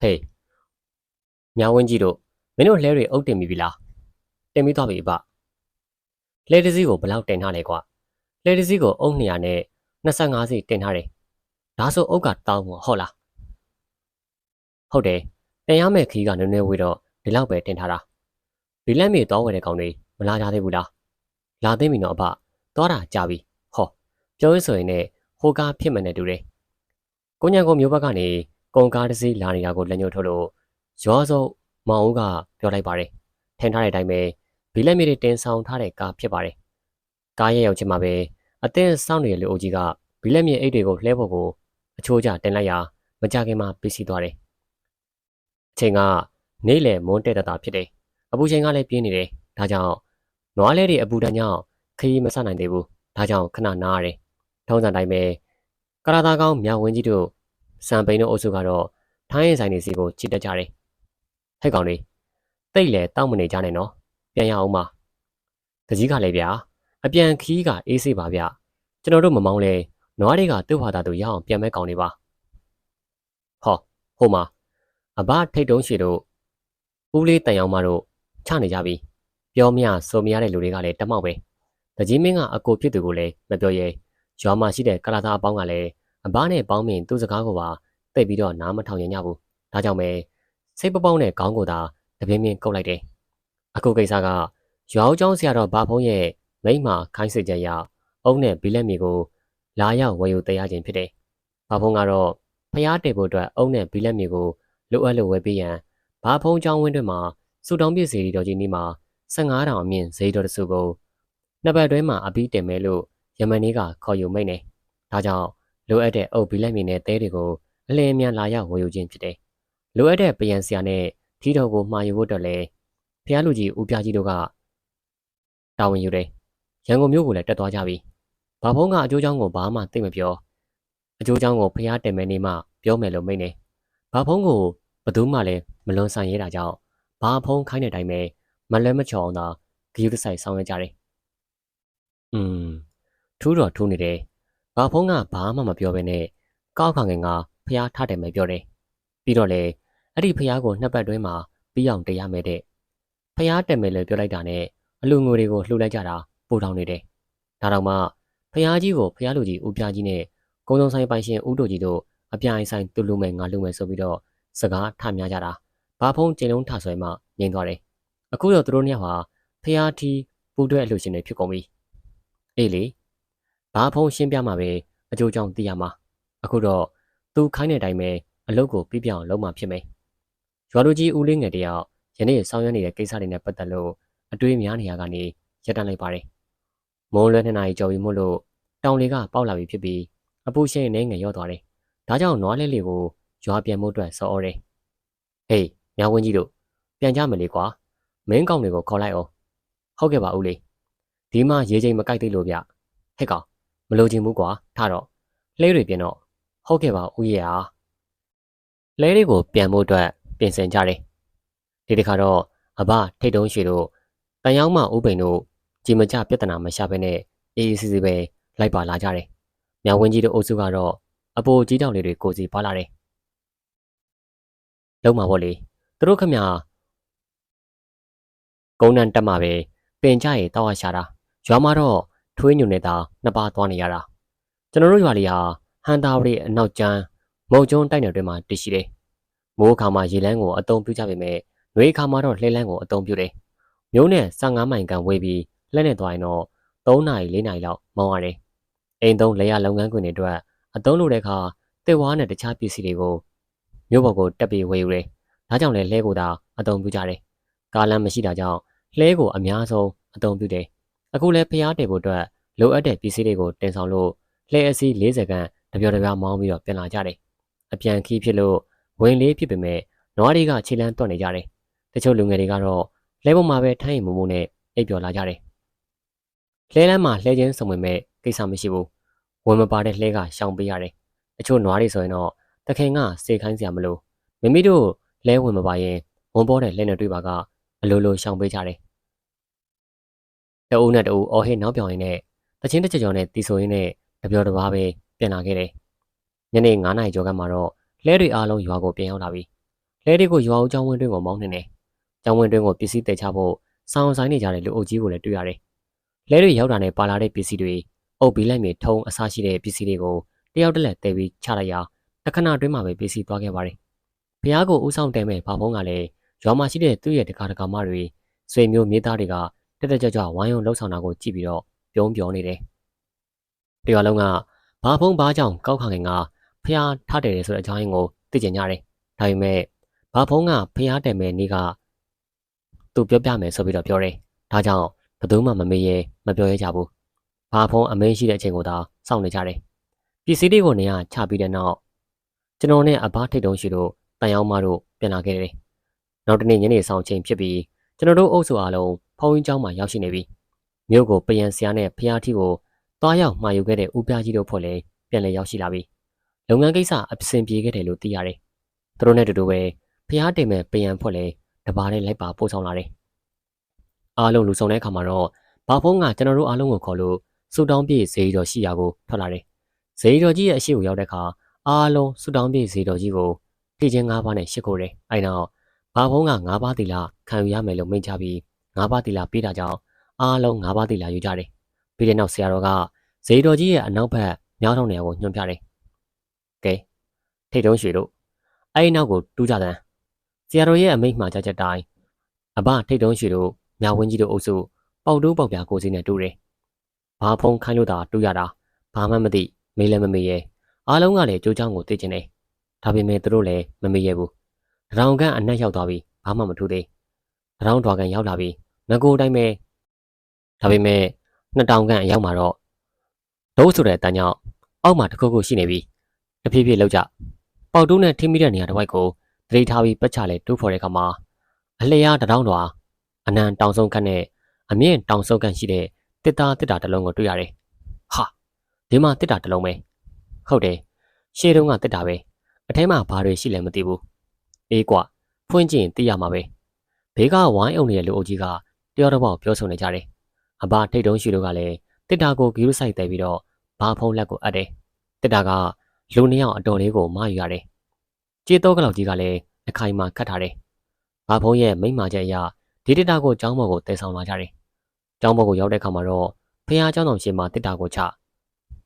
ဟေးမြဝင်းကြီးတို့မင်းတို့လှဲတွေအုပ်တင်ပြီပြီလားတင်ပြီးသွားပြီအဘလှဲတစ်စီးကိုဘယ်လောက်တင်ထားလဲကွာလှဲတစ်စီးကိုအုပ်200နဲ့25စီတင်ထားတယ်ဒါဆိုအုပ်ကတောင်းမို့ဟုတ်လားဟုတ်တယ်တင်ရမယ့်ခီးကနည်းနည်းဝေးတော့ဒီလောက်ပဲတင်ထားတာဒီလက်မြေသွားဝယ်တဲ့ကောင်တွေမလာကြသေးဘူးလားလာသိပြီနော်အဘသွားတာကြာပြီဟောပြောရင်းဆိုရင်လည်းဟိုကားဖြစ်မှန်နေတူတယ်ကိုညံကိုမျိုးဘက်ကနေ ကုန်ကားတစ်စီးလာနေတာကိုလက်ညှိုးထုတ်လို့ရွာစုံမောင်ဦးကပြောလိုက်ပါတယ်ထင်ထားတဲ့အတိုင်းပဲဘီလက်မြေတွေတင်ဆောင်ထားတဲ့ကားဖြစ်ပါတယ်ကားရဲ့ရောက်ချင်းမှာပဲအတင်းစောင့်နေတဲ့လူအုပ်ကြီးကဘီလက်မြေအိတ်တွေကိုလှဲဖို့ကိုအချိုးကျတင်လိုက်ရာမကြခင်မှာပြစီသွားတယ်အချိန်ကနေ့လယ်မွန်းတက်တတာဖြစ်တယ်အပူချိန်ကလည်းပြင်းနေတယ်ဒါကြောင့်နွားလဲတွေအပူတန်းကြောင့်ခရီးမဆက်နိုင်သေးဘူးဒါကြောင့်ခဏနားရတယ်ထုံးစံတိုင်းပဲကရာတာကောင်းမြဝင်းကြီးတို့ စံပိန်တို့အုပ်စုကတော့ထိုင်းရင်ဆိုင်နေစီကိုချစ်တက်ကြတယ်ဟဲ့ကောင်လေးတိတ်လေတောက်မနေကြနဲ့နော်ပြန်ရအောင်ပါတကြီးကလည်းဗျာအပြန်ခီးကအေးစေးပါဗျကျွန်တော်တို့မမောင်းလဲနွားတွေကသူ့ဟာတာသူရအောင်ပြန်မဲ့ကောင်နေပါဟောဟိုမှာအဘထိတ်တုံးရှည်တို့ဦးလေးတန်ရောင်မတို့ချနေကြပြီပြောမရဆိုမရတဲ့လူတွေကလည်းတမောက်ပဲတကြီးမင်းကအကိုဖြစ်သူကိုလည်းမပြောရဲရွာမှာရှိတဲ့ကလာသားအပေါင်းကလည်း အဘနဲ့ပေါင်းမြင်သူ့စကားကိုပါတိတ်ပြီးတော့နားမထောင်ရင်ညဘူးဒါကြောင့်ပဲစိတ်ပပေါင်းနဲ့ခေါင်းကိုသာတပြင်းပြင်းကုတ်လိုက်တယ်အခုကိစ္စကရွာဦးကျောင်းဆရာတော်ဘာဖုံးရဲ့မိမခိုင်းစေချက်ရအုံနဲ့ဘီလက်မီကိုလာရောက်ဝယ်ယူတရားခြင်းဖြစ်တယ်ဘာဖုံးကတော့ဖျားတေဖို့အတွက်အုံနဲ့ဘီလက်မီကိုလိုအပ်လို့ဝယ်ပေးရန်ဘာဖုံးကျောင်းဝင်းတွင်မှာစူတောင်းပြည့်စီတော်ကြီးနီးမှာ15တောင်အမြင့်ဈေးတော်တစုကိုနှစ်ပတ်တွဲမှာအပြီးတင်မယ်လို့ယမန်နေ့ကခေါ်ယူမိတ်နေဒါကြောင့် လိုအပ်တဲ့အုပ်ဘီလက်မြေနဲ့တဲတွေကိုအလင်းမြန်လာရောက်ဝယ်ယူခြင်းဖြစ်တယ်။လိုအပ်တဲ့ပယံဆရာနဲ့ထီးတော်ကိုမှာယူဖို့တော့လေဖျားလူကြီးဦးပြကြီးတို့ကတာဝန်ယူတယ်။ရန်ကုန်မြို့ကိုလည်းတက်သွားကြပြီ။ဘာဖုံးကအကျိုးကြောင့်ကိုဘာမှသိမပြော။အကျိုးကြောင့်ကိုဖျားတယ်မယ်နေမှပြောမယ်လို့မိန့်တယ်။ဘာဖုံးကိုဘသူမှလည်းမလွန်ဆန်ရဲတာကြောင့်ဘာဖုံးခိုင်းတဲ့အတိုင်းပဲမလဲမချော်အောင်သာဂရုတစိုက်ဆောင်ရွက်ကြတယ်။อืมထူးတော့ထူးနေတယ်။ ဘာဖုံးကဘာမှမပြောဘဲနဲ့ကောက်ခံငင်ကဖះထားတယ်မယ်ပြောတယ်ပြီးတော့လေအဲ့ဒီဖះကိုနှစ်ပတ်တွင်းမှာပြီးအောင်တရားမယ်တဲ့ဖះတက်မယ်လို့ပြောလိုက်တာနဲ့အလူငွေတွေကိုလှူလိုက်ကြတာပို့ထောင်နေတယ်ဒါတော့မှဖះကြီးကိုဖះလူကြီးဦးပြကြီးနဲ့ကုန်းစုံဆိုင်ပိုင်ရှင်ဦးတို့ကြီးတို့အပြိုင်ဆိုင်သူ့လူမယ်ငါလူမယ်ဆိုပြီးတော့စကားထများကြတာဘာဖုံးကျင်းလုံးထဆွဲမှငြိမ်သွားတယ်အခုတော့သူတို့နှစ်ယောက်ဟာဖះထီပူတွဲအလှရှင်တွေဖြစ်ကုန်ပြီအေးလေ ဘာဖုံးရှင်းပြမှာပဲအကျိုးကြောင့်သိရမှာအခုတော့သူခိုင်းတဲ့အတိုင်းပဲအလုပ်ကိုပြပြအောင်လုပ်မှဖြစ်မယ်ရွာလူကြီးဦးလေးငယ်တယောက်ယနေ့ဆောင်ရွက်နေတဲ့ကိစ္စတွေနဲ့ပတ်သက်လို့အတွေးများနေရကနေရပ်တန့်လိုက်ပါတယ်။မုံလွဲနှစ်နာရီကျော်ပြီမို့လို့တောင်လေကပေါက်လာပြီဖြစ်ပြီးအပူရှိန်နဲ့ငယ်ရော့သွားတယ်။ဒါကြောင့်နွားလေးလေးကိုရွာပြန်မှုအတွက်စော်ဩတယ်။ဟေးညဝင်းကြီးတို့ပြန်ကြမလေကွာ။မင်းကောင်တွေကိုခေါ်လိုက်အောင်။ဟုတ်ကဲ့ပါဦးလေး။ဒီမှာရေချိန်မကိုက်သေးလို့ဗျ။ဟဲ့ကောင် မလိုချင်ဘူးကွာထားတော့လှဲတွေပြင်တော့ဟုတ်ကဲ့ပါဦးရဲ့ဟာလဲတွေကိုပြန်ဖို့အတွက်ပြင်ဆင်ကြတယ်ဒီတစ်ခါတော့အဘထိတ်တုံးရှိတို့တန်ယောင်းမဥပိန်တို့ကြည်မကြပြဿနာမရှာဘဲနဲ့အေးအေးဆေးဆေးပဲလိုက်ပါလာကြတယ်မြောင်ဝင်းကြီးတို့အုပ်စုကတော့အပိုကြီးတောင်လေးတွေကိုစီပါလာတယ်လုံးမှာပေါ့လေသူတို့ခမကုန်းနန်တက်မှာပဲပင်ကြရတောက်ရရှာတာရွာမှာတော့ ထွေးညွန်နေတာနှစ်ပါးသွားနေရတာကျွန်တော်တို့ရွာလေးဟာဟန်တာဝရီအနောက်ကျန်းမုံကျုံတိုက်နယ်တွင်မှာတည်ရှိတယ်။မိုးအခါမှာရေလန်းကိုအုံပြုကြပေမဲ့နှွေးအခါမှာတော့လှဲလန်းကိုအုံပြုတယ်။မျိုးနဲ့15မိုင်ကန်ဝေးပြီးလက်နဲ့သွားရင်တော့3နာရီ4နာရီလောက်မောင်းရတယ်။အိမ်သုံးလေယာလုပ်ငန်းခွင်တွေအတွက်အသုံးလိုတဲ့အခါတစ်ဝါးနဲ့တခြားပစ္စည်းတွေကိုမြို့ပေါ်ကိုတက်ပြီးဝယ်ယူတယ်။ဒါကြောင့်လည်းလဲကိုသာအသုံးပြုကြတယ်။ကားလမ်းမရှိတာကြောင့်လှဲကိုအများဆုံးအသုံးပြုတယ်။ အခုလည်းဖျားတယ်ဖို့အတွက်လိုအပ်တဲ့ပစ္စည်းတွေကိုတင်ဆောင်လို့လှဲအစီး40ခန်းတပြော်တပြော်မောင်းပြီးတော့ပြန်လာကြတယ်။အပြန်ခီးဖြစ်လို့ဝင်လေးဖြစ်ပေမဲ့နွားတွေကခြေလန်းတွက်နေကြတယ်။တချို့လူငယ်တွေကတော့လဲပေါ်မှာပဲထိုင်းရင်မုံမုံနဲ့အိပ်ပျော်လာကြတယ်။လှဲလန်းမှာလှဲချင်းစုံဝင်မဲ့ကိစ္စမရှိဘူး။ဝင်မပါတဲ့လှဲကရှောင်ပေးရတယ်။တချို့နွားတွေဆိုရင်တော့တခင်ကစေခိုင်းစရာမလို။မိမိတို့လဲဝင်မပါရင်ဝန်ပေါ်တဲ့လဲနဲ့တွေ့ပါကအလိုလိုရှောင်ပေးကြတယ်။ တအုပ်နဲ့တအုပ်အော်ဟစ်နောက်ပြောင်ရင်းနဲ့တချင်းတစ်ကြောင်နဲ့တီဆိုရင်းနဲ့တပြောတပါးပဲပြန်လာခဲ့တယ်။ညနေ9နာရီကျော်ကမှတော့လှဲတွေအားလုံးရွာကိုပြန်ရောက်လာပြီလဲတွေကိုရွာဦးကျောင်းဝင်းတွင်းကိုမောင်းနေတယ်။ကျောင်းဝင်းတွင်းကိုပစ္စည်းတည်ချဖို့စောင်းဆိုင်နေကြတဲ့လူအုပ်ကြီးကိုလည်းတွေ့ရတယ်။လဲတွေရောက်တာနဲ့ပါလာတဲ့ပစ္စည်းတွေအုပ်ပြီးလိုက်မြေထုံအစားရှိတဲ့ပစ္စည်းတွေကိုတယောက်တစ်လက်တည်ပြီးချလိုက်ရာတခဏအတွင်းမှာပဲပစ္စည်းသွားခဲ့ပါတယ်။ဖះကိုဥဆောင်တဲမဲ့ဘာဖုံးကလည်းရွာမှာရှိတဲ့သူ့ရဲ့တကားတကာမတွေဆွေမျိုးမြေသားတွေက တက်တက်ကြွကြွဝိုင်းဝန်းလှုပ်ဆောင်တာကိုကြည့်ပြီးတော့ပြုံးပြောနေတယ်။တရွာလုံးကဘာဖုံးဘာကြောင့်ကောက်ခါခင်ကဖះထားတယ်ဆိုတဲ့အကြောင်းရင်းကိုသိကျင်ကြတယ်။ဒါပေမဲ့ဘာဖုံးကဖះတယ်မဲ့နေ့ကသူပြောပြမယ်ဆိုပြီးတော့ပြောတယ်။ဒါကြောင့်ဘယ်သူမှမမေးရဲမပြောရဲကြဘူး။ဘာဖုံးအမင်းရှိတဲ့အချိန်ကိုသာစောင့်နေကြတယ်။ပစ္စည်းတွေကိုနေရာချပြီးတဲ့နောက်ကျွန်တော်နဲ့အဘထိတ်တုံးရှိတို့တန်ရောက်မတို့ပြန်လာခဲ့တယ်။နောက်တနေ့ညနေဆောင်ချိန်ဖြစ်ပြီးကျွန်တော်တို့အုပ်စုအားလုံး ဖုံးရင်းကျောင်းမှာရောက်ရှိနေပြီ။မြို့ကိုပယံဆရာနဲ့ဖျားထီကိုတွားရောက်မှာယူခဲ့တဲ့ဦးပြားကြီးတို့ဖွဲ့လည်းပြန်လည်ရောက်ရှိလာပြီ။လုပ်ငန်းကိစ္စအဆင်ပြေခဲ့တယ်လို့သိရတယ်။သူတို့နဲ့တူတူပဲဖျားတင်မဲ့ပယံဖွဲ့လည်းတပါးနဲ့လိုက်ပါပို့ဆောင်လာတယ်။အားလုံးလူဆောင်တဲ့အခါမှာတော့ဘာဖုံးကကျွန်တော်တို့အားလုံးကိုခေါ်လို့စူတောင်းပြည့်ဈေးတော်ရှိရာကိုထွက်လာတယ်။ဈေးတော်ကြီးရဲ့အရှိကိုရောက်တဲ့အခါအားလုံးစူတောင်းပြည့်ဈေးတော်ကြီးကိုဖြည့်ချင်း၅ပါးနဲ့ရှ िख ိုတယ်။အဲနောက်ဘာဖုံးက၅ပါးတီလာခံယူရမယ်လို့မိန့်ချပြီး ၅ပါးတီလာပေးတာကြောင့်အားလုံး၅ပါးတီလာယူကြတယ်။ပြီးတဲ့နောက်ဆရာတော်ကဈေးတော်ကြီးရဲ့အနောက်ဘက်မြောက်ထောင်နေရာကိုညွှန်ပြတယ်။ကဲထိတ်တုံးရွှေတို့အဲဒီနောက်ကိုတူးကြတဲ့ဆရာတော်ရဲ့အမိန့်မှာကြားချက်တိုင်းအဘထိတ်တုံးရွှေတို့မြဝင်းကြီးတို့အုပ်စုပေါက်တိုးပေါက်ပြာကိုစီနဲ့တူတယ်။ဘာဖုံးခိုင်းလို့သာတူရတာဘာမှမသိမေးလည်းမမေးရဲအားလုံးကလည်းကြိုးချောင်းကိုသိကျင်တယ်။ဒါပေမဲ့သူတို့လည်းမမေးရဲဘူး။တရောင်ခန့်အနက်ရောက်သွားပြီးဘာမှမထူးသေး။တရောင်တွာကန်ရောက်လာပြီး ငကိုတိုင်းပဲဒါပေမဲ့နှစ်တောင်ခန့်အရောက်မှာတော့ဒုဆိုတဲ့အတန်းကြောင့်အောက်မှာတစ်ခုခုရှိနေပြီးတဖြည်းဖြည်းလောက်ကြပေါက်တိုးနဲ့ထိမိတဲ့နေရာတစ်ဝိုက်ကိုသတိထားပြီးပတ်ချလဲတိုးဖော်တဲ့အခါမှာအလျားတရောင်တွာအနံတောင်ဆုံးခန့်နဲ့အမြင့်တောင်ဆုံးခန့်ရှိတဲ့တစ်တာတစ်တာတစ်လုံးကိုတွေ့ရတယ်။ဟာဒီမှာတစ်တာတစ်လုံးပဲဟုတ်တယ်ရှေးတုန်းကတစ်တာပဲအထဲမှာဘာတွေရှိလဲမသိဘူးအေးကွဖွင့်ကြည့်ရင်သိရမှာပဲဘေးကဝိုင်းအောင်နေတဲ့လူအုပ်ကြီးက တယောက်တစ်ပေါက်ပြောဆိုနေကြတယ်အဘထိတ်တုံးရှိတို့ကလည်းတစ်တာကိုဂီရုစိုက်တယ်ပြီးတော့ဘာဖုံးလက်ကိုအပ်တယ်တစ်တာကလူနှစ်ယောက်အတော်လေးကိုမယူရတယ်ကြေးတော့ကလောက်ကြီးကလည်းအခိုင်မာခတ်ထားတယ်ဘာဖုံးရဲ့မိမ့်မာချက်အရဒီတစ်တာကိုကျောင်းဘော်ကိုတည်ဆောင်လာကြတယ်ကျောင်းဘော်ကိုရောက်တဲ့အခါမှာတော့ဖះเจ้าတော်ရှင်မှာတစ်တာကိုချ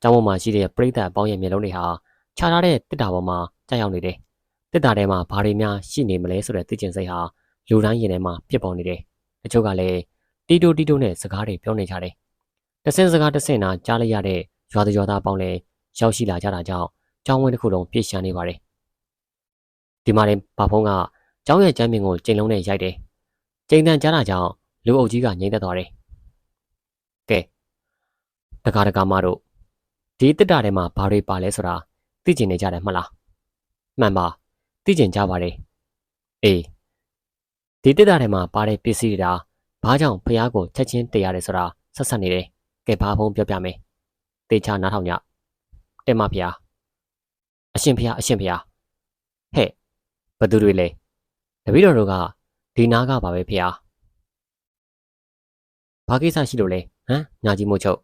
ကျောင်းဘော်မှာရှိတဲ့ပြိဿအပေါင်းရဲ့မျက်လုံးတွေဟာခြားထားတဲ့တစ်တာပေါ်မှာကြောက်ရောက်နေတယ်တစ်တာထဲမှာဘာတွေများရှိနေမလဲဆိုတဲ့သိကျင်စိတ်ဟာလူတိုင်းရင်ထဲမှာပြစ်ပေါ်နေတယ် တချို့ကလည်းတီတိုတီတိုနဲ့စကားတွေပြောနေကြတယ်တဆင်စကားတဆင်နာကြားလိုက်ရတဲ့ရွာသူရွာသားပေါင်းလည်းရောက်ရှိလာကြတာကြောင့်ကျောင်းဝင်းတစ်ခုလုံးပြည့်ရှမ်းနေပါတယ်ဒီမှာရင်ဘာဖုံးကကျောင်းရဲ့ကျမ်းပင်ကိုကျိန်လုံးနဲ့ရိုက်တယ်ကျိန်တန်ကြားတာကြောင့်လူအုပ်ကြီးကငိမ့်သက်သွားတယ်ကဲတကားတကားမတို့ဒီတစ်တာထဲမှာဘာတွေပါလဲဆိုတာသိကျင်နေကြတယ်မဟုတ်လားမှန်ပါသိကျင်ကြပါတယ်အေး ဒီတစ်တာထဲမှာပါတဲ့ပစ္စည်းတွေဒါဘာကြောင့်ဖះကိုချက်ချင်းတည်ရတယ်ဆိုတာဆက်ဆက်နေတယ်ကဲဘာဖုံးပြောပြမယ်တေချာနားထောင်ကြတဲ့မဖះအရှင်ဖះအရှင်ဖះဟဲ့ဘသူတွေလဲတပည့်တော်တို့ကဒီနားကပါပဲဖះဘာကိစ္စရှိလို့လဲဟမ်ညာကြီးမို့ချုပ်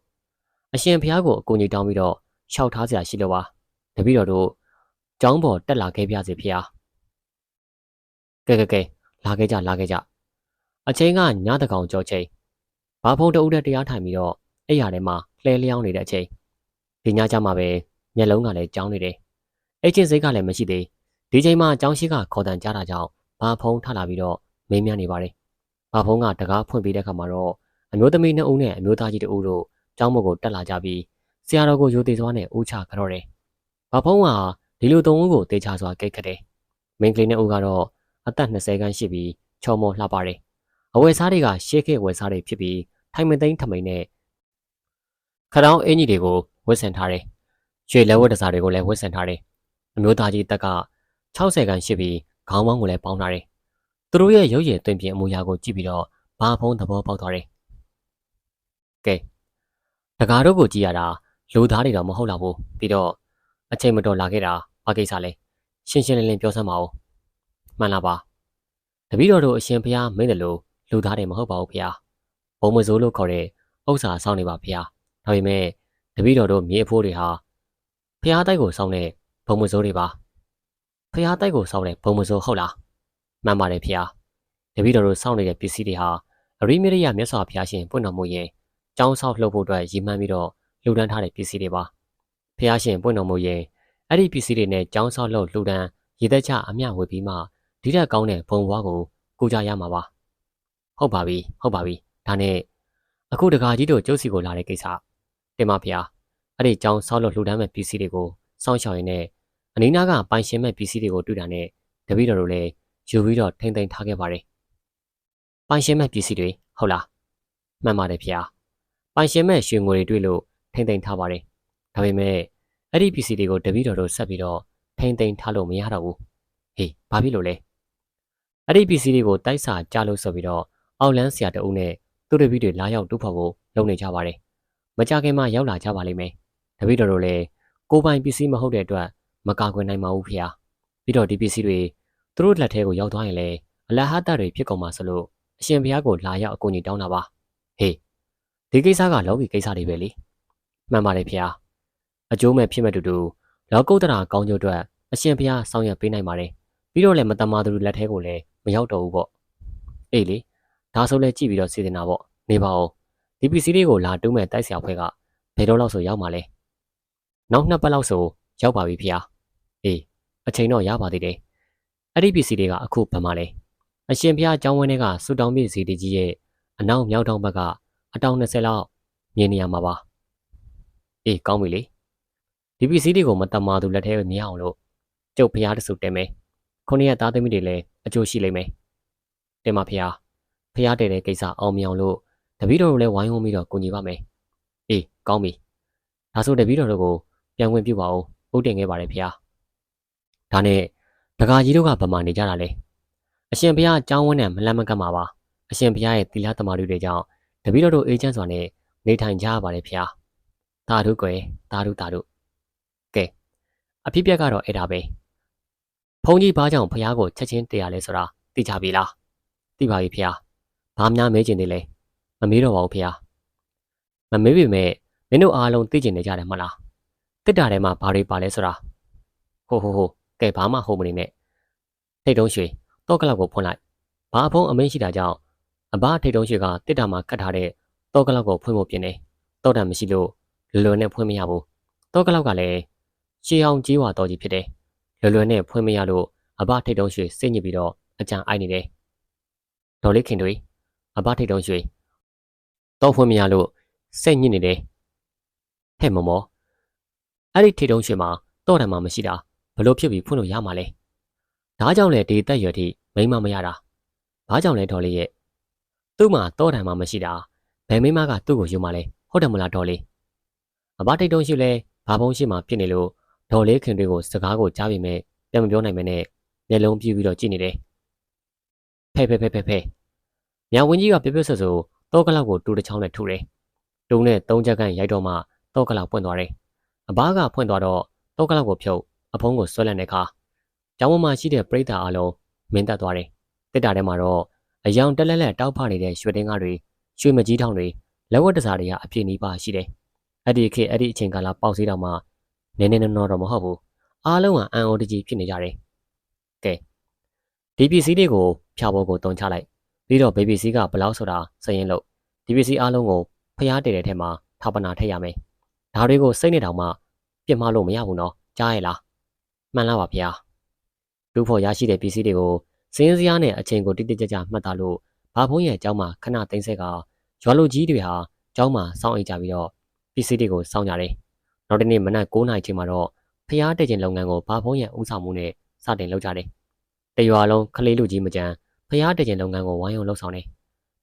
အရှင်ဖះကိုအကူကြီးတောင်းပြီးတော့ရှောက်ထားစရာရှိလို့ပါတပည့်တော်တို့ကျောင်းပေါ်တက်လာခဲ့ပြစေဖះကဲကဲကဲ လာခဲ့ကြလာခဲ့ကြအချိန်ကညတကောင်ကြောချိန်ဘာဖုံးတအုပ်တဲ့တရားထိုင်ပြီးတော့အဲ့ရထဲမှာလှဲလျောင်းနေတဲ့အချိန်ဒီညကြမှာပဲမျက်လုံးကလည်းကြောင်းနေတယ်အဲ့ချင်းစိတ်ကလည်းမရှိသေးဒီချိန်မှာကြောင်းရှိကခေါ်တန်ကြတာကြောင့်ဘာဖုံးထလာပြီးတော့မင်းမြနေပါတယ်ဘာဖုံးကတကားဖွင့်ပေးတဲ့ခါမှာတော့အမျိုးသမီးနှစ်ဦးနဲ့အမျိုးသားကြီးတဦးတို့ကျောင်းမကိုတက်လာကြပြီးဆရာတော်ကိုရိုသေစွာနဲ့ဦးချကြတော့တယ်ဘာဖုံးကဒီလိုသုံးဦးကိုတေချာစွာကိတ်ခတ်တယ်မင်းကလေးနှစ်ဦးကတော့ အသက်20ခန်းရှိပြီးချော်မော်လှပတယ်အဝယ်စားတွေကရှေးခေတ်ဝယ်စားတွေဖြစ်ပြီးထိုင်မသိန်းထမိန်နဲ့ခရောင်းအင်ကြီးတွေကိုဝတ်ဆင်ထားတယ်။ရွှေလက်ဝတ်တစားတွေကိုလည်းဝတ်ဆင်ထားတယ်။အမျိုးသားကြီးတက်က60ခန်းရှိပြီးခေါင်းပေါင်းကိုလည်းပေါင်းထားတယ်။သူတို့ရဲ့ရုပ်ရည်သွင်ပြင်အမူအရာကိုကြည့်ပြီးတော့ဘာဖုံးသဘောပေါက်သွားတယ်။ကဲတကားတို့ကိုကြည့်ရတာလူသားတွေတော့မဟုတ်တော့ဘူး။ပြီးတော့အချိန်မတော်လာခဲ့တာဘာကိစ္စလဲ။ရှင်းရှင်းလင်းလင်းပြောစမ်းပါဦး။ မှန်လားပါ။တပည့်တော်တို့အရှင်ဘုရားမင်းတယ်လို့လူသားတွေမဟုတ်ပါဘူးဘုရားဘုံမစိုးလို့ခေါ်တဲ့ဥစ္စာဆောင်းနေပါဘုရားဒါပေမဲ့တပည့်တော်တို့မြေအဖိုးတွေဟာဘုရားတိုက်ကိုဆောင်းတဲ့ဘုံမစိုးတွေပါဘုရားတိုက်ကိုဆောင်းတဲ့ဘုံမစိုးဟုတ်လားမှန်ပါတယ်ဖျားတပည့်တော်တို့စောင့်နေတဲ့ပစ္စည်းတွေဟာအရိမရိယမြတ်စွာဘုရားရှင်ပွင့်တော်မူရင်ကျောင်းဆောက်လှုပ်ဖို့အတွက်ရည်မှန်းပြီးတော့လှူဒန်းထားတဲ့ပစ္စည်းတွေပါဖျားရှင်ပွင့်တော်မူရင်အဲ့ဒီပစ္စည်းတွေနဲ့ကျောင်းဆောက်လှုပ်လှူဒန်းရည်သက်ချအမျှဝေပြီးမှ ဒီထက်ကောင်းတဲ့ဘုံဘွားကိုကိုကြရမှာပါဟုတ်ပါပြီဟုတ်ပါပြီဒါနဲ့အခုတကာကြီးတို့ကျုပ်စီကိုလာတဲ့ကိစ္စတင်ပါဖျားအဲ့ဒီကျောင်းဆောက်လှုပ်လှူဒန်းမဲ့ပစ္စည်းတွေကိုစောင့်ရှောက်ရင်းနဲ့အနီးနားကပိုင်ရှင်မဲ့ပစ္စည်းတွေကိုတွေ့တာနဲ့တပည့်တော်တို့လည်းယူပြီးတော့ထိမ့်သိမ်းထားခဲ့ပါတယ်။ပိုင်ရှင်မဲ့ပစ္စည်းတွေဟုတ်လား။မှန်ပါတယ်ဖေ။ပိုင်ရှင်မဲ့ရွှေငွေတွေတွေ့လို့ထိမ့်သိမ်းထားပါတယ်။ဒါပေမဲ့အဲ့ဒီပစ္စည်းတွေကိုတပည့်တော်တို့ဆက်ပြီးတော့ထိမ့်သိမ်းထားလို့မရတော့ဘူး။ဟေးဘာဖြစ်လို့လဲ။ အဲ့ဒီပစ္စည်းတွေကိုတိုက်စာကြလို့ဆိုပြီးတော့အောက်လန်းဆရာတအုပ်နဲ့သူတပည့်တွေလာရောက်တူဖို့ကိုလုပ်နေကြပါတယ်။မကြခင်မှရောက်လာကြပါလိမ့်မယ်။တပည့်တော်တို့လည်းကိုပိုင်ပစ္စည်းမဟုတ်တဲ့အတွက်မကာကွယ်နိုင်ပါဘူးဖေ။ပြီးတော့ဒီပစ္စည်းတွေသူတို့လက်ထဲကိုရောက်သွားရင်လည်းအလဟတတွေဖြစ်ကုန်မှာဆိုလို့အရှင်ဘုရားကိုလာရောက်အကူအညီတောင်းတာပါဟေးဒီကိစ္စကလောကီကိစ္စတွေပဲလေမှန်ပါတယ်ဘုရားအကျိုးမဲ့ဖြစ်မဲ့တူတူလောကုတ္တရာကောင်းကျိုးအတွက်အရှင်ဘုရားဆောင်ရွက်ပေးနိုင်ပါတယ်ပြီးတော့လည်းမတမာသူလက်ထဲကိုလည်း မရောက်တော့ဘူးပေါ့အေးလေဒါဆိုလဲကြည့်ပြီးတော့စီစဉ်တာပေါ့နေပါဦးဒီပစ္စည်းလေးကိုလာတူးမဲ့တိုက်ဆရာဖွဲ့ကဘယ်တော့လောက်ဆိုရောက်မှာလဲနောက်နှစ်ပတ်လောက်ဆိုရောက်ပါပြီဖေ။အေးအချိန်တော့ရပါသေးတယ်။အဲ့ဒီပစ္စည်းတွေကအခုဘယ်မှာလဲ။အရှင်ဘုရားကျောင်းဝင်းထဲကဆူတောင်းပြည့်စီတီကြီးရဲ့အနောက်မြောက်တောင်ဘက်ကအတောင်20လောက်မြင်နေရမှာပါ။အေးကောင်းပြီလေ။ဒီပစ္စည်းတွေကိုမတမာသူလက်ထဲမြင်အောင်လို့ကျုပ်ဘုရားတဆူတင်မယ်။ ခုနှစ်ရက်သားသမီးတွေလည်းအကျိုးရှိလိမ့်မယ်။တင်ပါဘုရား။ဘုရားတည်တဲ့ကိစ္စအောင်မြောင်လို့တပည့်တော်တို့လည်းဝိုင်းဝန်းပြီးတော့ကူညီပါမယ်။အေးကောင်းပြီ။ဒါဆိုတပည့်တော်တို့ကိုပြန်ဝင်ပြပါဦး။ဥတင်ခဲ့ပါတယ်ဖေ။ဒါနဲ့ဒကာကြီးတို့ကဗမာနေကြတာလေ။အရှင်ဘုရားအကြောင်းဝန်းနဲ့မလန့်မကတ်မှာပါ။အရှင်ဘုရားရဲ့သီလသမာဓိတွေကြောင့်တပည့်တော်တို့အေးချမ်းစွာနဲ့နေထိုင်ကြရပါတယ်ဖေ။သာဓုကွယ်သာဓုသာဓု။ကဲအဖြစ်ပြက်ကတော့အဲ့ဒါပဲ။ဘု န်းကြီးဘာကြောင့်ဘုရားကိုချက်ချင်းတရားလဲဆိုတာသိကြပြီလား။သိပါပြီဖေ။ဘာများမဲကျင်သေးလဲ။မမေးတော့ပါဘူးဖေ။မမေးပေမဲ့မင်းတို့အားလုံးသိကျင်နေကြတယ်မဟုတ်လား။တစ်တာထဲမှာဘာတွေပါလဲဆိုတာဟိုဟိုဟိုကဲဘာမှဟုတ်မနေနဲ့ထိတ်တုံးရွှေတော့ကလောက်ကိုဖွင့်လိုက်ဘာအဖုံးအမင်းရှိတာကြောင့်အဘထိတ်တုံးရွှေကတစ်တာမှာကတ်ထားတဲ့တော့ကလောက်ကိုဖွင့်ဖို့ပြင်နေတော့တံမရှိလို့လွယ်လွယ်နဲ့ဖွင့်မရဘူးတော့ကလောက်ကလည်းရှေးအောင်ကြီးဝါတော်ကြီးဖြစ်တယ် လွယ်လွယ်နဲ့ဖွင့်မရလို့အဘထိတ်တုံးရွှေစိတ်ညစ်ပြီးတော့အကြံအိုက်နေတယ်ဒေါ်လေးခင်တွေအဘထိတ်တုံးရွှေတော့ဖွင့်မရလို့စိတ်ညစ်နေတယ်ဟဲ့မမောအဲ့ဒီထေတုံးရှင်မှာတော့တယ်မှမရှိတာဘလို့ဖြစ်ပြီးဖွင့်လို့ရမှာလဲဒါကြောင့်လေဒီတက်ရွယ်ထိမိမမရတာဘာကြောင့်လဲဒေါ်လေးရဲ့သူ့မှာတော့တယ်မှမရှိတာဘယ်မိမကသူ့ကိုယူမှာလဲဟုတ်တယ်မလားဒေါ်လေးအဘတိတ်တုံးရှိလဲဘာဘုံရှိမှဖြစ်နေလို့ ဒေါ်လေးခင်တွေကိုစကားကိုကြားပြီးမဲ့ပြန်မပြောနိုင်မနဲ့မျက်လုံးပြူပြီးတော့ကြည့်နေတယ်ဖဲဖဲဖဲဖဲဖဲမြောင်ဝင်းကြီးကပြပြဆွဆွတော့ကလောက်ကိုတူတစ်ချောင်းနဲ့ထုတယ်တုံးနဲ့သုံးချက်ကရိုက်တော့မှတော့ကလောက်ပွင့်သွားတယ်အဘကဖွင့်သွားတော့တောကလောက်ကိုဖြုတ်အဖုံးကိုဆွဲလန့်တဲ့အခါကျောင်းပေါ်မှာရှိတဲ့ပရိသတ်အလုံးမင်းတက်သွားတယ်တစ်တာထဲမှာတော့အယောင်တက်လက်လက်တောက်ဖနေတဲ့ရွှေတင်းကားတွေရွှေမကြီးထောင်တွေလက်ဝတ်တစားတွေကအပြည့်နီးပါရှိတယ်အဲ့ဒီခေတ်အဲ့ဒီအချိန်ကာလပေါက်စီးတော့မှ နည်းနည်းနော်တော့မဟုတ်ဘူးအားလုံးကအန်အော်တကြီးဖြစ်နေကြတယ်ကဲဒီပစ္စည်းတွေကိုဖြာပေါ်ကိုတုံချလိုက်ပြီးတော့ဘေဘီစီကဘလောက်ဆိုတာစရင်လို့ဒီပစ္စည်းအားလုံးကိုဖျားတည်တဲ့ထဲမှာထာပနာထည့်ရမယ်ဒါတွေကိုစိတ်နဲ့တောင်မှပြစ်မလို့မရဘူးနော်ကြားရလားမှန်လားပါဗျာလူဖို့ရရှိတဲ့ပစ္စည်းတွေကိုစင်းစရားနဲ့အချိန်ကိုတိတိကျကျမှတ်သားလို့ဘာဖုံးရဲ့အကြောင်းမှာခဏသိမ့်ဆက်ကရွာလူကြီးတွေဟာကျောင်းမှာစောင့်အိပ်ကြပြီးတော့ပစ္စည်းတွေကိုစောင့်ကြတယ် နောက်တနေ့မနက်9:00နာရီချိန်မှာတော့ဖျားတဲ့ခြင်းလုပ်ငန်းကိုဘာဖုံးရဲ့ဦးဆောင်မှုနဲ့စတင်လုပ်ကြတယ်တရွာလုံးခလေးလူကြီးမကြမ်းဖျားတဲ့ခြင်းလုပ်ငန်းကိုဝိုင်းဝန်းလုပ်ဆောင်တယ်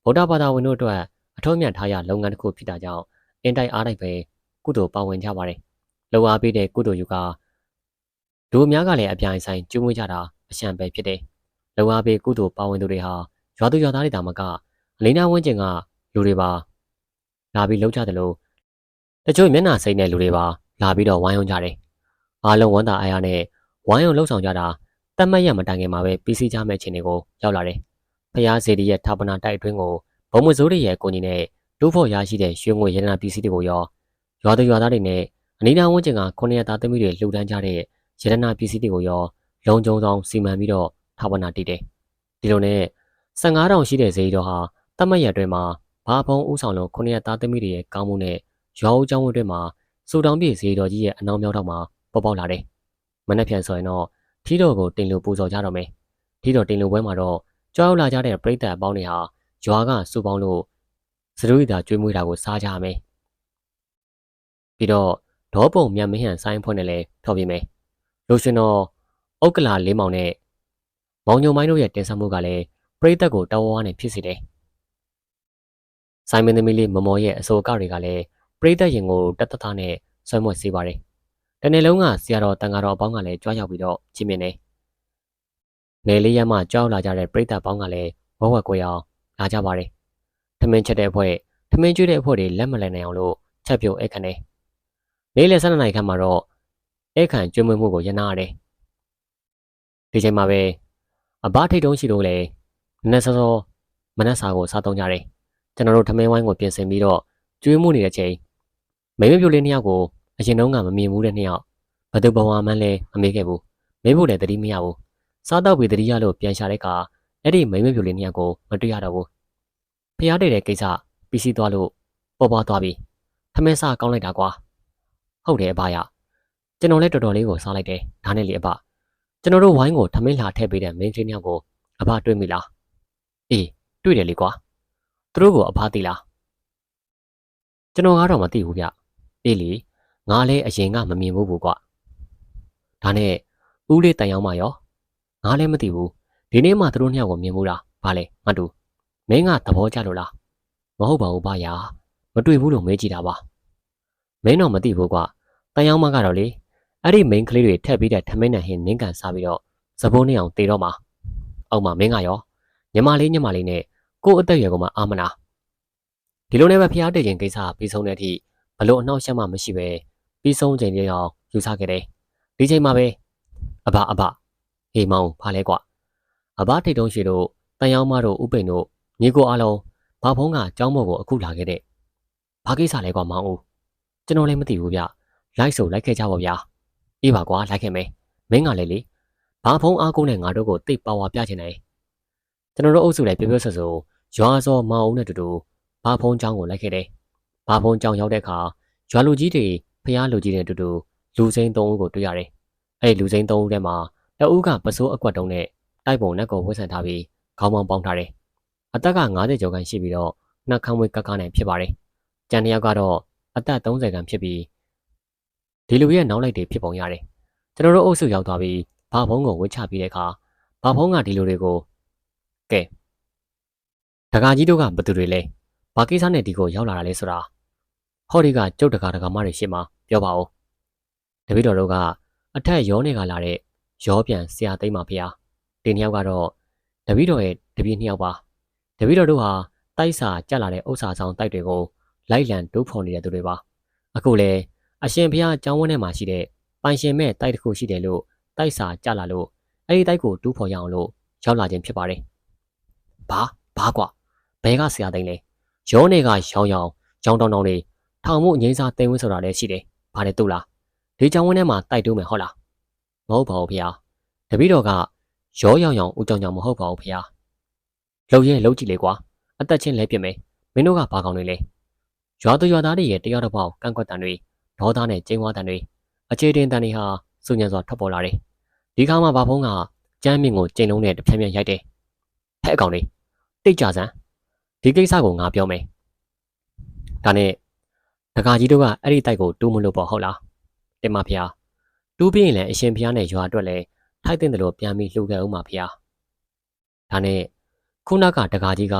ဗုဒ္ဓဘာသာဝင်တို့အတွက်အထောက်အမြတ်ထားရလုပ်ငန်းတစ်ခုဖြစ်တာကြောင့်အင်တိုက်အားတိုက်ပဲကုသိုလ်ပါဝင်ကြပါတယ်။လောအားပေးတဲ့ကုသိုလ်ယူကဒိုအများကလည်းအပြိုင်ဆိုင်ကျွေးမွေးကြတာအရှံပဲဖြစ်တယ်။လောအားပေးကုသိုလ်ပါဝင်သူတွေဟာရွာသူရွာသားတွေတာမကအလိနာဝင်းကျင်ကလူတွေပါလာပြီးလှုပ်ကြတယ်လို့ တချို့မျက်နှာစိမ့်တဲ့လူတွေပါလာပြီးတော့ဝိုင်းဝန်းကြတယ်။အားလုံးဝန်တာအားရနဲ့ဝိုင်းဝန်းလှုပ်ဆောင်ကြတာတတ်မှတ်ရမတိုင်ခင်မှာပဲပြီးစီးကြမဲ့ခြင်းတွေကိုရောက်လာတယ်။ဖျားစေတီရဲ့ဌာပနာတိုက်အတွင်းကိုဘုံမစိုးတွေရဲ့ကိုကြီးနဲ့တိုးဖို့ရရှိတဲ့ရွှေငွေရတနာပစ္စည်းတွေကိုရောရွာသူရွာသားတွေနဲ့အနီးနားဝန်းကျင်ကခုနှစ်ရသားသမီးတွေလှူဒန်းကြတဲ့ရတနာပစ္စည်းတွေကိုရောလုံခြုံဆောင်စီမံပြီးတော့ထာဝနာတည်တယ်ဒီလိုနဲ့15000ရှိတဲ့ဈေးတော်ဟာတတ်မှတ်ရအတွင်းမှာဘာဖုံးဥဆောင်လုံး900သားသမီးတွေရဲ့ကောင်းမှုနဲ့ ရွာဦးကျောင်းဝအတွင်းမှာစူတောင်ပြည့်ဈေးတော်ကြီးရဲ့အနောက်မြောက်တော့မှာပေါ်ပေါက်လာတယ်။မနေ့ပြန်ဆိုရင်တော့ထီတော်ကိုတင်လို့ပူဇော်ကြတော့မယ်။ထီတော်တင်လို့ပွဲမှာတော့ကြောက်လာကြတဲ့ပြိတ္တအပေါင်းတွေဟာရွာကစူပေါင်းလို့စရုပ်သာကျွေးမွေးတာကိုစားကြရမယ်။ပြီးတော့ဒေါပုံမြတ်မဟန်ဆိုင်ဖွင့်နဲ့လဲထော်ပြမယ်။လိုရှင်တော်ဥက္ကလာလေးမောင်နဲ့မောင်ညုံမိုင်းတို့ရဲ့တင်ဆက်မှုကလည်းပြိတ္တကိုတောင်းဝါးနဲ့ဖြစ်စေတယ်။ဆိုင်မင်းသမီးလေးမမော်ရဲ့အစိုးအကတွေကလည်း ပြိတ္တရင်ကိုတတ်တသားနဲ့ဆွဲမွက်စေပါတယ်။တနေ့လုံးကဆရာတော်တန်ဃာတော်အပေါင်းကလည်းကြွားရောက်ပြီးတော့ချင်းမြင်နေ။နယ်လေးရမှကြောက်လာကြတဲ့ပြိတ္တပေါင်းကလည်းဝဝကွေအောင်လာကြပါတယ်။ထမင်းချက်တဲ့အဖွဲ့ထမင်းကျွေးတဲ့အဖွဲ့တွေလက်မလည်နိုင်အောင်လို့ချက်ပြုတ်အခနဲ့နေ့လယ်12နာရီခန့်မှာတော့အခန့်ကျွေးမွေးမှုကိုရနာရတယ်။ဒီချိန်မှာပဲအဘထိတ်တုံးရှိလို့လေနက်စောစောမနက်စာကိုစားသုံးကြတယ်။ကျွန်တော်တို့ထမင်းဝိုင်းကိုပြင်ဆင်ပြီးတော့ကျွေးမှုနေတဲ့ချိန် မိမပြိုလေးနှစ်ယောက်ကိုအရင်တုန်းကမမြင်ဘူးတဲ့နှစ်ယောက်ဘသူဘဝမှန်းလဲမမေးခဲ့ဘူး။မေးဖို့လည်းတတိမရဘူး။စားတော့ပြီးတတိရလို့ပြန်ရှာတဲ့အခါအဲ့ဒီမိမပြိုလေးနှစ်ယောက်ကိုမတွေ့ရတော့ဘူး။ဖျားတဲ့တဲ့ကိစ္စပြီးစီးသွားလို့ပေါ်ပွားသွားပြီ။ထမင်းစားကောင်းလိုက်တာကွာ။ဟုတ်တယ်အဘရ။ကျွန်တော်လည်းတော်တော်လေးကိုစားလိုက်တယ်။ဒါနဲ့လေအဘကျွန်တော်တို့ဝိုင်းကိုထမင်းလာထည့်ပေးတဲ့မင်းချင်းယောက်ကိုအဘတွေ့မိလား။အေးတွေ့တယ်လေကွာ။သူတို့ကိုအဘသိလား။ကျွန်တော်ကတော့မသိဘူးဗျ။ အေးလေငါလည်းအရင်ကမမြင်ဘူးဘူးကွာ။ဒါနဲ့ဦးလေးတန်ရောက်မှရောငါလည်းမသိဘူး။ဒီနေ့မှသူတို့နှစ်ယောက်ကိုမြင်မှုလား။ဘာလဲငါတူမင်းကသဘောကျလို့လား။မဟုတ်ပါဘူးဗျာ။မတွေ့ဘူးလို့မေးကြည့်တာပါ။မင်းတော့မသိဘူးကွာ။တန်ရောက်မှကတော့လေအဲ့ဒီ main ကလေးတွေထက်ပြီးတဲ့ထမင်းနဲ့ဟင်းနင်းကန်စားပြီးတော့သဘိုးနဲ့အောင်တေတော့မှာအောက်မှာမင်းကရောညီမလေးညီမလေးနဲ့ကို့အသက်အရွယ်ကမှအာမနာဒီလိုနဲ့ပဲဖျားတဲ့ခြင်းကိစ္စပြီးဆုံးတဲ့အထိ ဘလို့အနှောက်အယှက်မှမရှိပဲပြီးဆုံးချိန်လေးအောင်ယူဆခဲ့တယ်။ဒီချိန်မှာပဲအဘအဘဟေမောင်ဖားလဲကွာ။အဘထိတ်တုံးရှိတို့တန်ရောင်းမတို့ဥပိန်တို့ညီကိုအားလုံးဘာဖုံးကကြောင်းမော်ကိုအခုလာခဲ့တဲ့ဘာကိစ္စလဲကွာမောင်ဦးကျွန်တော်လည်းမသိဘူးဗျ။လိုက်ဆိုလိုက်ခဲ့ကြပါဗျာ။အေးပါကွာလိုက်ခဲ့မယ်။မင်းကလည်းလေဘာဖုံးအားကိုနဲ့ငါတို့ကိုတိတ်ပါဝါပြချင်တယ်။ကျွန်တော်တို့အုပ်စုလည်းပြောပြောဆိုဆိုရွာစောမောင်ဦးနဲ့တူတူဘာဖုံးကြောင်းကိုလိုက်ခဲ့တယ် ဘာဘုံကြောင်ရောက်တဲ့အခါရွာလူကြီးတွေဖျားလူကြီးတွေအတူတူလူစိမ်း၃ဦးကိုတွေ့ရတယ်။အဲဒီလူစိမ်း၃ဦးထဲမှာတဦးကပစိုးအကွက်တုံးနဲ့တိုက်ပုံနဲ့ကိုဝှက်ဆန်ထားပြီးခေါင်းပေါင်းပေါင်းထားတယ်။အသက်က90ကျော်ခန့်ရှိပြီးတော့နှက်ခမ်းဝေးကကနိုင်ဖြစ်ပါတယ်။ကြံတစ်ယောက်ကတော့အသက်30ခန့်ဖြစ်ပြီးဒီလူရဲ့နောက်လိုက်တွေဖြစ်ပုံရတယ်။ကျွန်တော်တို့အုပ်စုရောက်သွားပြီးဘာဘုံကိုဝှက်ချပြီးတဲ့အခါဘာဘုံကဒီလူတွေကိုကဲဒကာကြီးတို့ကဘသူတွေလဲဘာကိစ္စနဲ့ဒီကိုရောက်လာတာလဲဆိုတာ ဟောဒီကကျုပ်တကာတကာမတွေရှင်းမှာပြောပါဦးတပည့်တော်တို့ကအထက်ရောနေကလာတဲ့ရောပြန်ဆရာသိမ်းပါဖေဟာဒီနှစ်ယောက်ကတော့တပည့်တော်ရဲ့တပည့်နှစ်ယောက်ပါတပည့်တော်တို့ဟာတိုက်စာကြက်လာတဲ့ဥစ္စာဆောင်တိုက်တွေကိုလိုက်လံဒုဖော်နေတဲ့သူတွေပါအခုလေအရှင်ဘုရားကျောင်းဝင်းထဲမှာရှိတဲ့ပိုင်ရှင်မဲ့တိုက်တစ်ခုရှိတယ်လို့တိုက်စာကြလာလို့အဲ့ဒီတိုက်ကိုတူးဖော်ရအောင်လို့ရောက်လာခြင်းဖြစ်ပါတယ်။ဘာဘာကွာဘဲကဆရာသိန်းလဲရောနေကရောင်ရောင်ရောင်တောင်တောင်လေး ထောင်မှုအငိမ့်စားသိန်းဝင်းဆိုတာလည်းရှိတယ်။ဘာလဲတူလားဒီကျောင်းဝင်းထဲမှာတိုက်တူးမယ်ဟုတ်လားမဟုတ်ပါဘူးဖေ။တပည့်တော်ကရောရောင်ရောင်ဦးကြောင်ကြောင်မဟုတ်ပါဘူးဖေ။လှုပ်ရဲလှုပ်ကြည့်လေကွာအသက်ချင်းလဲပြစ်မယ်မင်းတို့ကဘာကောင်းနေလဲရွာသူရွာသားတွေရဲ့တရားတော်ပေါက်ကန့်ကွက်တန်တွေဒေါသနဲ့ကျင်းဝါတန်တွေအခြေတင်တန်တွေဟာစုညံစွာထွက်ပေါ်လာတယ်။ဒီခါမှာဘာဖုံးကကျမ်းမြင့်ကိုကျိန်လုံးနဲ့တစ်ဖြက်ဖြက်ရိုက်တယ်။ဟဲ့အကောင်လေးတိတ်ကြစမ်းဒီကိစ္စကိုငါပြောမယ်။ဒါနဲ့ ဒကာကြီးတို့ကအဲ့ဒီတိုက်ကိုတူးမလို့ပေါ့ဟုတ်လား။တင်မဖျားတူးပြီးရင်လည်းအရှင်ဖျားနဲ့ရွာအတွက်လည်းထိုက်တဲ့တယ်လို့ပြန်ပြီးလှုပ်ခဲ့ဦးမှာဖျား။ဒါနဲ့ခုနကဒကာကြီးက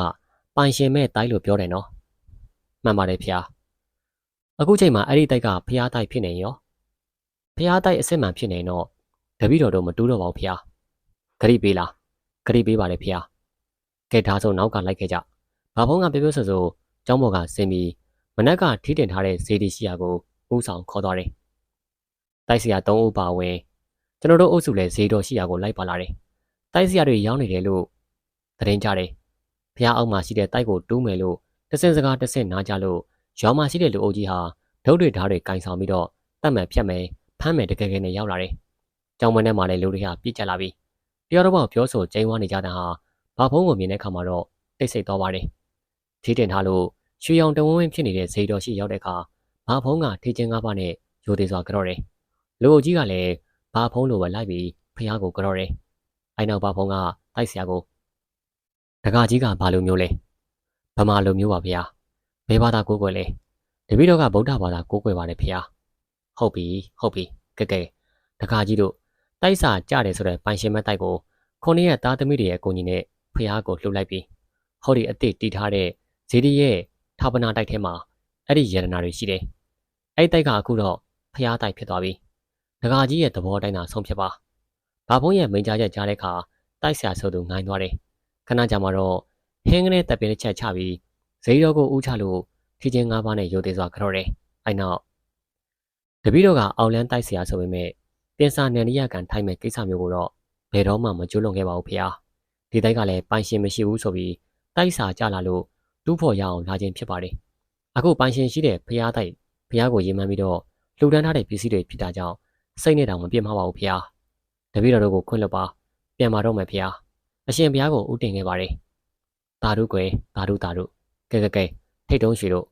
ပိုင်ရှင်မဲ့တိုက်လို့ပြောတယ်နော်။မှန်ပါတယ်ဖျား။အခုချိန်မှာအဲ့ဒီတိုက်ကဖျားတိုက်ဖြစ်နေရောဖះတိုက်အစ်စ်မှန်ဖြစ်နေတော့တပည့်တော်တို့မတူးတော့ပါဘူးဖះဂရိပေးလားဂရိပေးပါလေဖះကဲဒါဆိုနောက်ကလိုက်ခဲ့ကြဘာဖုံးကပြောပြောဆိုဆိုကျောင်းပေါ်ကဆင်းပြီး မနက်ကထီးတင်ထားတဲ့ဇေဒီရှိယာကိုဦးဆောင်ခေါ်သွားတယ်တိုက်စရာ၃ဦးပါဝင်ကျွန်တော်တို့အုပ်စုလည်းဇေတော်ရှိယာကိုလိုက်ပါလာတယ်တိုက်စရာတွေရောင်းနေတယ်လို့သတင်းကြတယ်ဖះအောက်မှာရှိတဲ့တိုက်ကိုတူးမယ်လို့တစင်စကားတစင်နားကြလို့ရွာမှာရှိတဲ့လူအုပ်ကြီးဟာဒုတ်တွေဓာတ်တွေကင်ဆောင်ပြီးတော့တတ်မှန်ဖြတ်မယ်ဖမ်းမယ်တကယ်ကယ်နဲ့ရောက်လာတယ်။ကြောင်မထဲမှာလည်းလူတွေကပြစ်ကျက်လာပြီးတယောက်တော့ပြောဆိုကျင်းဝါနေကြတဲ့ဟာဘာဖုံးကိုမြင်တဲ့အခါမှာတော့တိတ်ဆိတ်သွားပါတယ်။ထေးတင်ထားလို့ ရွှေရောင်တဝင်းဝင်းဖြစ်နေတဲ့ဇေတော်ရှိရောက်တဲ့အခါဘာဖုံးကထေးချင်းကားပါနဲ့ရိုသေစွာကြော့တယ်။လူအုပ်ကြီးကလည်းဘာဖုံးလိုပဲလိုက်ပြီးဖះကိုကြော့တယ်။အိုင်နောက်ဘာဖုံးကတိုက်ဆရာကိုတကာကြီးကဘာလိုမျိုးလဲ။ဗမာလိုမျိုးပါဗျာ။ဘယ်ဘာသာကိုးကွယ်လဲ။တပည့်တော်ကဗုဒ္ဓဘာသာကိုးကွယ်ပါတယ်ဗျာ။ဟုတ်ပြီဟုတ်ပြီကဲကဲတကာကြီးတို့တိုက်စာကြတယ်ဆိုတဲ့ပိုင်ရှင်မတိုက်ကိုခုနှစ်ရက်သားသမီးတွေရဲ့အကူအညီနဲ့ဖះကိုလှုပ်လိုက်ပြီးဟောဒီအစ်စ်တီးထားတဲ့ဇေဒီရဲ့ ထာပနာတိုက်ထဲမှာအဲ့ဒီယရနာတွေရှိတယ်။အဲ့ဒီတိုက်ကအခုတော့ဖះတိုက်ဖြစ်သွားပြီ။ဒကာကြီးရဲ့သဘောတိုင်းသာဆုံးဖြတ်ပါ။ဘာဖုံးရဲ့မိန်ကြားချက်ကြားတဲ့အခါတိုက်ဆရာဆိုသူငိုင်းသွားတယ်။ခဏကြာမှတော့ဟင်းကနေတပ်ပြင်းတစ်ချက်ချပြီးဇေဒီတော်ကိုဥချလို့ထီချင်း၅ပါးနဲ့ရိုသေစွာကြော့တယ်။အဲ့နောက်တပည့်တော်ကအောင်လန်းတိုက်ဆရာဆိုပေမဲ့တင်စာနယ်နီယကန်ထိုင်မဲ့ကိစ္စမျိုးကိုတော့ဘယ်တော့မှမကြိုးလွန်ခဲ့ပါဘူးဖေ။ဒီတိုက်ကလည်းပိုင်ရှင်မရှိဘူးဆိုပြီးတိုက်စာကြလာလို့ တူးဖို့ရအောင်လာခြင်းဖြစ်ပါတယ်။အခုပိုင်ရှင်ရှိတဲ့ဖះတိုက်ဖះကိုရင်မှန်းပြီးတော့လှူဒန်းထားတဲ့ပစ္စည်းတွေဖြစ်တာကြောင့်စိတ်နဲ့တောင်မပြတ်မှာပါဘူးဖះ။တပည့်တော်တို့ကိုခွင့်လွှတ်ပါပြန်มาတော့မယ်ဖះ။အရှင်ဖះကိုဥတင်ခဲ့ပါတယ်။တာတို့ကွယ်တာတို့တာတို့ကဲကဲကဲထိတ်တုံးရှိတို့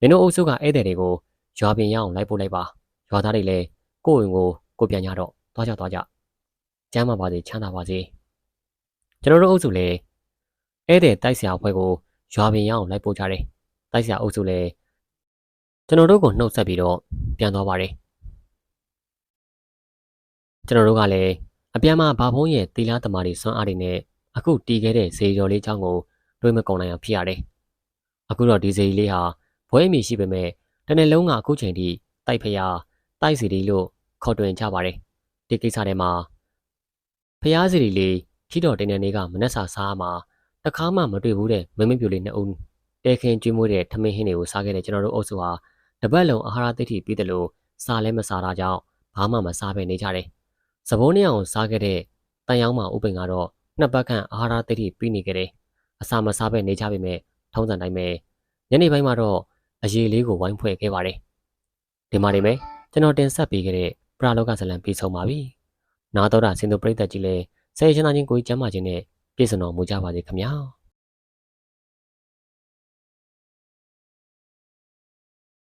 မင်းတို့အုပ်စုကဧည့်သည်တွေကိုရွာပြင်ရအောင်လိုက်ပို့လိုက်ပါ။ရွာသားတွေလည်းကိုယ့်ဝင်ကိုကိုပြန်ကြတော့သွားကြသွားကြကျမ်းမာပါစေချမ်းသာပါစေကျွန်တော်တို့အုပ်စုလည်းဧည့်သည်တိုက်ဆရာအဖွဲ့ကို ရွာပြင်ရအောင်လိုက်ပို့ကြတယ်တိုက်ဆရာအုပ်စုလည်းကျွန်တော်တို့ကိုနှုတ်ဆက်ပြီးတော့ပြန်သွားပါတယ်ကျွန်တော်တို့ကလည်းအပြန်မှာဘာဖုံးရဲ့တီလာသမားတွေစွမ်းအားတွေနဲ့အခုတီးခဲ့တဲ့ဇေကျော်လေးချောင်းကိုတွေးမကုန်နိုင်အောင်ဖြစ်ရတယ်အခုတော့ဒီဇေလေးဟာဘွဲအမိရှိပေမဲ့တနေ့လုံးကအခုချိန်ထိတိုက်ဖျားတိုက်စီဒီလို့ခေါ်တွင်ကြပါတယ်ဒီကိစ္စထဲမှာဖျားစီဒီလေးခီတော်တင်တဲ့နေ့ကမနက်စာစားမှာ တခါမှမတွေ့ဘူးတဲ့မင်းမပြူလေးနှစ်ဦးတဲခင်ကျွေးမွေးတဲ့ထမင်းဟင်းတွေကိုစားခဲ့တဲ့ကျွန်တော်တို့အုပ်စုဟာတပတ်လုံးအာဟာရသိတိပြီးတယ်လို့စားလဲမစားတာကြောင့်ဘာမှမစားပဲနေကြတယ်။စပိုးနှစ်အောင်စားခဲ့တဲ့တန်ယောင်းမဥပင်ကတော့နှစ်ပတ်ခန့်အာဟာရသိတိပြီးနေခဲ့တယ်။အစာမစားပဲနေကြပေမဲ့ထုံးစံတိုင်းပဲညနေပိုင်းမှာတော့အရေးလေးကိုဝိုင်းဖွဲ့ခဲ့ပါတယ်။ဒီမှာနေမယ်ကျွန်တော်တင်ဆက်ပေးခဲ့တဲ့ပရာလောကဇလံပြီးဆုံးပါပြီ။နာတော်တာစင်သူပရိသတ်ကြီးလည်းဆယ်ရှင်သားချင်းကိုကြီးကျမ်းမာခြင်းနဲ့ ပြည့်စုံတော်မူကြပါစေခင်ဗျာ။